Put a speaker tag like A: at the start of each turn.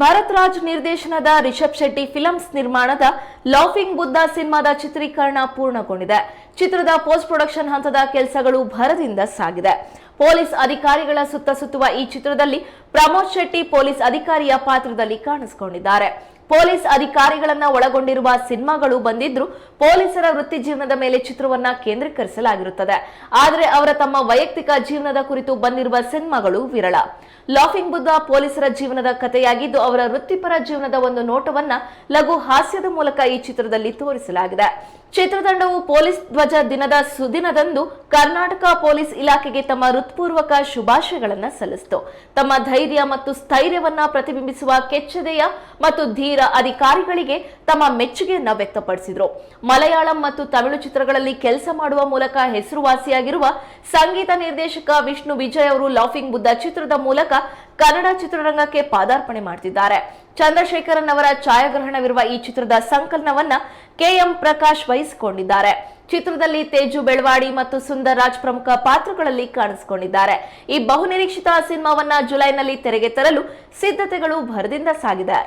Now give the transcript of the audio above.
A: ಭರತ್ ರಾಜ್ ನಿರ್ದೇಶನದ ರಿಷಬ್ ಶೆಟ್ಟಿ ಫಿಲಮ್ಸ್ ನಿರ್ಮಾಣದ ಲಾಫಿಂಗ್ ಬುದ್ಧ ಸಿನಿಮಾದ ಚಿತ್ರೀಕರಣ ಪೂರ್ಣಗೊಂಡಿದೆ. ಚಿತ್ರದ ಪೋಸ್ಟ್ ಪ್ರೊಡಕ್ಷನ್ ಹಂತದ ಕೆಲಸಗಳು ಭರದಿಂದ ಸಾಗಿದೆ. ಪೊಲೀಸ್ ಅಧಿಕಾರಿಗಳ ಸುತ್ತ ಸುತ್ತುವ ಈ ಚಿತ್ರದಲ್ಲಿ ಪ್ರಮೋದ್ ಶೆಟ್ಟಿ ಪೊಲೀಸ್ ಅಧಿಕಾರಿಯ ಪಾತ್ರದಲ್ಲಿ ಕಾಣಿಸಿಕೊಂಡಿದ್ದಾರೆ. ಪೊಲೀಸ್ ಅಧಿಕಾರಿಗಳನ್ನ ಒಳಗೊಂಡಿರುವ ಸಿನಿಮಾಗಳು ಬಂದಿದ್ರು ಪೊಲೀಸರ ವೃತ್ತಿ ಜೀವನದ ಮೇಲೆ ಚಿತ್ರವನ್ನ ಕೇಂದ್ರೀಕರಿಸಲಾಗಿರುತ್ತದೆ. ಆದರೆ ಅವರ ತಮ್ಮ ವೈಯಕ್ತಿಕ ಜೀವನದ ಕುರಿತು ಬಂದಿರುವ ಸಿನಿಮಾಗಳು ವಿರಳ. ಲಾಫಿಂಗ್ ಬುದ್ಧ ಪೊಲೀಸರ ಜೀವನದ ಕಥೆಯಾಗಿದ್ದು ಅವರ ವೃತ್ತಿಪರ ಜೀವನದ ಒಂದು ನೋಟವನ್ನ ಲಘು ಹಾಸ್ಯದ ಮೂಲಕ ಈ ಚಿತ್ರದಲ್ಲಿ ತೋರಿಸಲಾಗಿದೆ. ಚಿತ್ರತಂಡವು ಪೊಲೀಸ್ ಧ್ವಜ ದಿನದ ಸುದಿನದಂದು ಕರ್ನಾಟಕ ಪೊಲೀಸ್ ಇಲಾಖೆಗೆ ತಮ್ಮ ಹೃತ್ಪೂರ್ವಕ ಶುಭಾಶಯಗಳನ್ನು ಸಲ್ಲಿಸಿತು. ತಮ್ಮ ಧೈರ್ಯ ಮತ್ತು ಸ್ಥೈರ್ಯವನ್ನ ಪ್ರತಿಬಿಂಬಿಸುವ ಕೆಚ್ಚದೆಯ ಮತ್ತು ಧೀರ ಅಧಿಕಾರಿಗಳಿಗೆ ತಮ್ಮ ಮೆಚ್ಚುಗೆಯನ್ನ ವ್ಯಕ್ತಪಡಿಸಿದ್ರು. ಮಲಯಾಳಂ ಮತ್ತು ತಮಿಳು ಚಿತ್ರಗಳಲ್ಲಿ ಕೆಲಸ ಮಾಡುವ ಮೂಲಕ ಹೆಸರುವಾಸಿಯಾಗಿರುವ ಸಂಗೀತ ನಿರ್ದೇಶಕ ವಿಷ್ಣು ವಿಜಯ್ ಅವರು ಲಾಫಿಂಗ್ ಬುದ್ಧ ಚಿತ್ರದ ಮೂಲಕ ಕನ್ನಡ ಚಿತ್ರರಂಗಕ್ಕೆ ಪಾದಾರ್ಪಣೆ ಮಾಡ್ತಿದ್ದಾರೆ. ಚಂದ್ರಶೇಖರನ್ ಅವರ ಛಾಯಾಗ್ರಹಣವಿರುವ ಈ ಚಿತ್ರದ ಸಂಕಲನವನ್ನ ಕೆಎಂ ಪ್ರಕಾಶ್ ವಹಿಸಿಕೊಂಡಿದ್ದಾರೆ. ಚಿತ್ರದಲ್ಲಿ ತೇಜು ಬೆಳವಾಡಿ ಮತ್ತು ಸುಂದರ್ ರಾಜ್ ಪ್ರಮುಖ ಪಾತ್ರಗಳಲ್ಲಿ ಕಾಣಿಸಿಕೊಂಡಿದ್ದಾರೆ. ಈ ಬಹುನಿರೀಕ್ಷಿತ ಸಿನಿಮಾವನ್ನ ಜುಲೈನಲ್ಲಿ ತೆರೆಗೆ ತರಲು ಸಿದ್ಧತೆಗಳು ಭರದಿಂದ ಸಾಗಿದೆ.